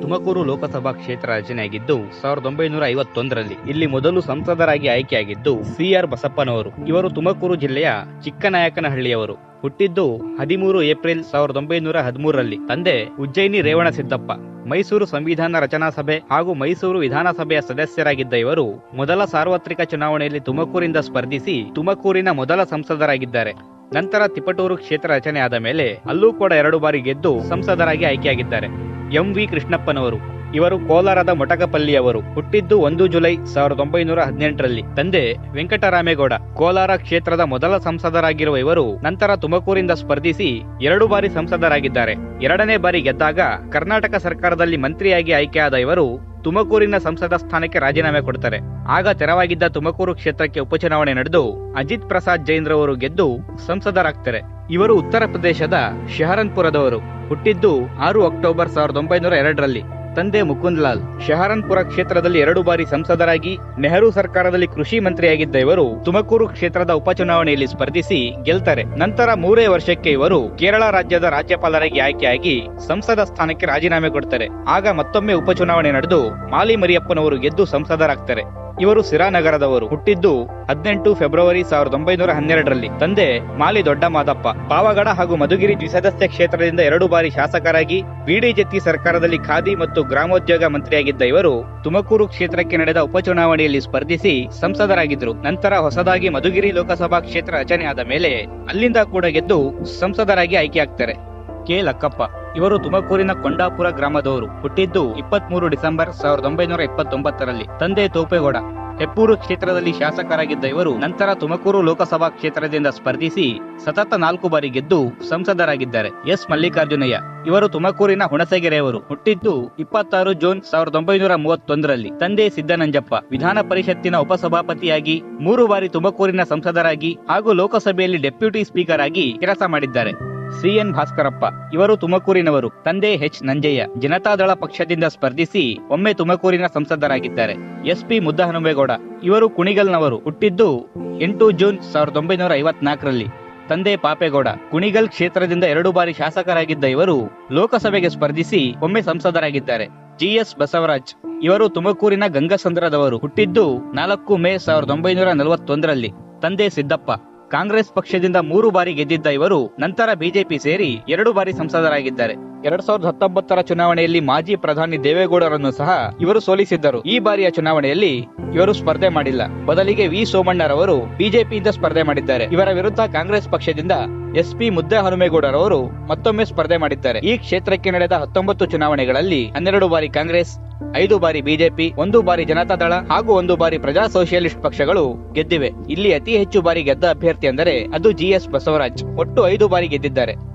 ತುಮಕೂರು ಲೋಕಸಭಾ ಕ್ಷೇತ್ರ ರಚನೆಯಾಗಿದ್ದು ಸಾವಿರದ ಒಂಬೈನೂರ ಐವತ್ತೊಂದರಲ್ಲಿ ಇಲ್ಲಿ ಮೊದಲು ಸಂಸದರಾಗಿ ಆಯ್ಕೆಯಾಗಿದ್ದು ಸಿಆರ್ ಬಸಪ್ಪನವರು. ಇವರು ತುಮಕೂರು ಜಿಲ್ಲೆಯ ಚಿಕ್ಕನಾಯಕನಹಳ್ಳಿಯವರು. ಹುಟ್ಟಿದ್ದು ಹದಿಮೂರು ಏಪ್ರಿಲ್ ಸಾವಿರದ ಒಂಬೈನೂರ ಹದಿಮೂರರಲ್ಲಿ. ತಂದೆ ಉಜ್ಜಯಿನಿ ರೇವಣಸಿದ್ದಪ್ಪ ಮೈಸೂರು ಸಂವಿಧಾನ ರಚನಾ ಸಭೆ ಹಾಗೂ ಮೈಸೂರು ವಿಧಾನಸಭೆಯ ಸದಸ್ಯರಾಗಿದ್ದ ಇವರು ಮೊದಲ ಸಾರ್ವತ್ರಿಕ ಚುನಾವಣೆಯಲ್ಲಿ ತುಮಕೂರಿಂದ ಸ್ಪರ್ಧಿಸಿ ತುಮಕೂರಿನ ಮೊದಲ ಸಂಸದರಾಗಿದ್ದಾರೆ. ನಂತರ ತಿಪಟೂರು ಕ್ಷೇತ್ರ ರಚನೆಯಾದ ಮೇಲೆ ಅಲ್ಲೂ ಕೂಡ ಎರಡು ಬಾರಿ ಗೆದ್ದು ಸಂಸದರಾಗಿ ಆಯ್ಕೆಯಾಗಿದ್ದಾರೆ. ಎಂ ವಿ ಕೃಷ್ಣಪ್ಪನವರು. ಇವರು ಕೋಲಾರದ ಮೊಟಕಪಲ್ಲಿಯವರು. ಹುಟ್ಟಿದ್ದು ಒಂದು ಜುಲೈ ಸಾವಿರದ ಒಂಬೈನೂರ ಹದಿನೆಂಟರಲ್ಲಿ. ತಂದೆ ವೆಂಕಟರಾಮೇಗೌಡ. ಕೋಲಾರ ಕ್ಷೇತ್ರದ ಮೊದಲ ಸಂಸದರಾಗಿರುವ ಇವರು ನಂತರ ತುಮಕೂರಿಂದ ಸ್ಪರ್ಧಿಸಿ ಎರಡು ಬಾರಿ ಸಂಸದರಾಗಿದ್ದಾರೆ. ಎರಡನೇ ಬಾರಿ ಗೆದ್ದಾಗ ಕರ್ನಾಟಕ ಸರ್ಕಾರದಲ್ಲಿ ಮಂತ್ರಿಯಾಗಿ ಆಯ್ಕೆಯಾದ ಇವರು ತುಮಕೂರಿನ ಸಂಸದ ಸ್ಥಾನಕ್ಕೆ ರಾಜೀನಾಮೆ ಕೊಡ್ತಾರೆ. ಆಗ ತೆರವಾಗಿದ್ದ ತುಮಕೂರು ಕ್ಷೇತ್ರಕ್ಕೆ ಉಪಚುನಾವಣೆ ನಡೆದು ಅಜಿತ್ ಪ್ರಸಾದ್ ಜೈನ್ ಗೆದ್ದು ಸಂಸದರಾಗ್ತಾರೆ. ಇವರು ಉತ್ತರ ಪ್ರದೇಶದ ಶಹರನ್ಪುರದವರು. ಹುಟ್ಟಿದ್ದು ಆರು ಅಕ್ಟೋಬರ್ ಸಾವಿರದ ಒಂಬೈನೂರ ಎರಡರಲ್ಲಿ. ತಂದೆ ಮುಕುಂದ್ ಲಾಲ್ ಶಹರನ್ಪುರ ಕ್ಷೇತ್ರದಲ್ಲಿ ಎರಡು ಬಾರಿ ಸಂಸದರಾಗಿ ನೆಹರು ಸರ್ಕಾರದಲ್ಲಿ ಕೃಷಿ ಮಂತ್ರಿಯಾಗಿದ್ದ ಇವರು ತುಮಕೂರು ಕ್ಷೇತ್ರದ ಉಪಚುನಾವಣೆಯಲ್ಲಿ ಸ್ಪರ್ಧಿಸಿ ಗೆಲ್ತಾರೆ. ನಂತರ ಮೂರೇ ವರ್ಷಕ್ಕೆ ಇವರು ಕೇರಳ ರಾಜ್ಯದ ರಾಜ್ಯಪಾಲರಾಗಿ ಆಯ್ಕೆಯಾಗಿ ಸಂಸದ ಸ್ಥಾನಕ್ಕೆ ರಾಜೀನಾಮೆ ಕೊಡ್ತಾರೆ. ಆಗ ಮತ್ತೊಮ್ಮೆ ಉಪಚುನಾವಣೆ ನಡೆದು ಮಾಲಿ ಮರಿಯಪ್ಪನವರು ಗೆದ್ದು ಸಂಸದರಾಗ್ತಾರೆ. ಇವರು ಸಿರಾನಗರದವರು. ಹುಟ್ಟಿದ್ದು ಹದಿನೆಂಟು ಫೆಬ್ರವರಿ ಸಾವಿರದ ಒಂಬೈನೂರ ಹನ್ನೆರಡರಲ್ಲಿ. ತಂದೆ ಮಾಲಿ ದೊಡ್ಡ ಮಾದಪ್ಪ ಪಾವಗಡ ಹಾಗೂ ಮಧುಗಿರಿ ದ್ವಿಸದಸ್ಯ ಕ್ಷೇತ್ರದಿಂದ ಎರಡು ಬಾರಿ ಶಾಸಕರಾಗಿ ಬಿಡಿ ಜತ್ತಿ ಸರ್ಕಾರದಲ್ಲಿ ಖಾದಿ ಮತ್ತು ಗ್ರಾಮೋದ್ಯೋಗ ಮಂತ್ರಿಯಾಗಿದ್ದ ಇವರು ತುಮಕೂರು ಕ್ಷೇತ್ರಕ್ಕೆ ನಡೆದ ಉಪಚುನಾವಣೆಯಲ್ಲಿ ಸ್ಪರ್ಧಿಸಿ ಸಂಸದರಾಗಿದ್ದರು. ನಂತರ ಹೊಸದಾಗಿ ಮಧುಗಿರಿ ಲೋಕಸಭಾ ಕ್ಷೇತ್ರ ರಚನೆಯಾದ ಮೇಲೆ ಅಲ್ಲಿಂದ ಕೂಡ ಗೆದ್ದು ಸಂಸದರಾಗಿ ಆಯ್ಕೆಯಾಗ್ತಾರೆ. ಕೆ ಲಕ್ಕಪ್ಪ. ಇವರು ತುಮಕೂರಿನ ಕೊಂಡಾಪುರ ಗ್ರಾಮದವರು. ಹುಟ್ಟಿದ್ದು ಇಪ್ಪತ್ಮೂರು ಡಿಸೆಂಬರ್ ಸಾವಿರದ ಒಂಬೈನೂರ ಇಪ್ಪತ್ತೊಂಬತ್ತರಲ್ಲಿ ತಂದೆ ತೋಪೇಗೌಡ. ಹೆಪ್ಪೂರು ಕ್ಷೇತ್ರದಲ್ಲಿ ಶಾಸಕರಾಗಿದ್ದ ಇವರು ನಂತರ ತುಮಕೂರು ಲೋಕಸಭಾ ಕ್ಷೇತ್ರದಿಂದ ಸ್ಪರ್ಧಿಸಿ ಸತತ ನಾಲ್ಕು ಬಾರಿ ಗೆದ್ದು ಸಂಸದರಾಗಿದ್ದಾರೆ. ಎಸ್ ಮಲ್ಲಿಕಾರ್ಜುನಯ್ಯ. ಇವರು ತುಮಕೂರಿನ ಹುಣಸಗೆರೆಯವರು. ಹುಟ್ಟಿದ್ದು ಇಪ್ಪತ್ತಾರು ಜೂನ್ ಸಾವಿರದ ಒಂಬೈನೂರ ಮೂವತ್ತೊಂದರಲ್ಲಿ. ತಂದೆ ಸಿದ್ದನಂಜಪ್ಪ. ವಿಧಾನ ಪರಿಷತ್ತಿನ ಉಪಸಭಾಪತಿಯಾಗಿ ಮೂರು ಬಾರಿ ತುಮಕೂರಿನ ಸಂಸದರಾಗಿ ಹಾಗೂ ಲೋಕಸಭೆಯಲ್ಲಿ ಡೆಪ್ಯೂಟಿ ಸ್ಪೀಕರ್ ಆಗಿ ಕೆಲಸ ಮಾಡಿದ್ದಾರೆ. ಸಿಎನ್ ಭಾಸ್ಕರಪ್ಪ. ಇವರು ತುಮಕೂರಿನವರು. ತಂದೆ ಎಚ್ ನಂಜಯ್ಯ. ಜನತಾದಳ ಪಕ್ಷದಿಂದ ಸ್ಪರ್ಧಿಸಿ ಒಮ್ಮೆ ತುಮಕೂರಿನ ಸಂಸದರಾಗಿದ್ದಾರೆ. ಎಸ್ಪಿ ಮುದ್ದಹನುಮೇಗೌಡ. ಇವರು ಕುಣಿಗಲ್ನವರು. ಹುಟ್ಟಿದ್ದು ಎಂಟು ಜೂನ್ ಸಾವಿರದ ಒಂಬೈನೂರ ಐವತ್ನಾಲ್ಕರಲ್ಲಿ. ತಂದೆ ಪಾಪೇಗೌಡ. ಕುಣಿಗಲ್ ಕ್ಷೇತ್ರದಿಂದ ಎರಡು ಬಾರಿ ಶಾಸಕರಾಗಿದ್ದ ಇವರು ಲೋಕಸಭೆಗೆ ಸ್ಪರ್ಧಿಸಿ ಒಮ್ಮೆ ಸಂಸದರಾಗಿದ್ದಾರೆ. ಜಿಎಸ್ ಬಸವರಾಜ್. ಇವರು ತುಮಕೂರಿನ ಗಂಗಸಂದ್ರದವರು. ಹುಟ್ಟಿದ್ದು ನಾಲ್ಕು ಮೇ ಸಾವಿರದ ಒಂಬೈನೂರ ನಲವತ್ತೊಂದರಲ್ಲಿ. ತಂದೆ ಸಿದ್ದಪ್ಪ. ಕಾಂಗ್ರೆಸ್ ಪಕ್ಷದಿಂದ ಮೂರು ಬಾರಿ ಗೆದ್ದಿದ್ದ ಇವರು, ನಂತರ ಬಿಜೆಪಿ ಸೇರಿ ಎರಡು ಬಾರಿ ಸಂಸದರಾಗಿದ್ದಾರೆ. ಎರಡ್ ಸಾವಿರದ ಹತ್ತೊಂಬತ್ತರ ಚುನಾವಣೆಯಲ್ಲಿ ಮಾಜಿ ಪ್ರಧಾನಿ ದೇವೇಗೌಡರನ್ನು ಸಹ ಇವರು ಸೋಲಿಸಿದ್ದರು. ಈ ಬಾರಿಯ ಚುನಾವಣೆಯಲ್ಲಿ ಇವರು ಸ್ಪರ್ಧೆ ಮಾಡಿಲ್ಲ. ಬದಲಿಗೆ ವಿ. ಸೋಮಣ್ಣರವರು ಬಿಜೆಪಿಯಿಂದ ಸ್ಪರ್ಧೆ ಮಾಡಿದ್ದಾರೆ. ಇವರ ವಿರುದ್ಧ ಕಾಂಗ್ರೆಸ್ ಪಕ್ಷದಿಂದ ಎಸ್ಪಿ ಮುದ್ದೆ ಹನುಮೇಗೌಡರವರು ಮತ್ತೊಮ್ಮೆ ಸ್ಪರ್ಧೆ ಮಾಡಿದ್ದಾರೆ. ಈ ಕ್ಷೇತ್ರಕ್ಕೆ ನಡೆದ ಹತ್ತೊಂಬತ್ತು ಚುನಾವಣೆಗಳಲ್ಲಿ ಹನ್ನೆರಡು ಬಾರಿ ಕಾಂಗ್ರೆಸ್ ಐದು ಬಾರಿ ಬಿಜೆಪಿ, ಒಂದು ಬಾರಿ ಜನತಾ ದಳ ಹಾಗೂ ಒಂದು ಬಾರಿ ಪ್ರಜಾ ಸೋಷಿಯಲಿಸ್ಟ್ ಪಕ್ಷಗಳು ಗೆದ್ದಿವೆ. ಇಲ್ಲಿ ಅತಿ ಹೆಚ್ಚು ಬಾರಿ ಗೆದ್ದ ಅಭ್ಯರ್ಥಿ ಅಂದರೆ ಅದು ಜಿಎಸ್ ಬಸವರಾಜ್. ಒಟ್ಟು ಐದು ಬಾರಿ ಗೆದ್ದಿದ್ದಾರೆ.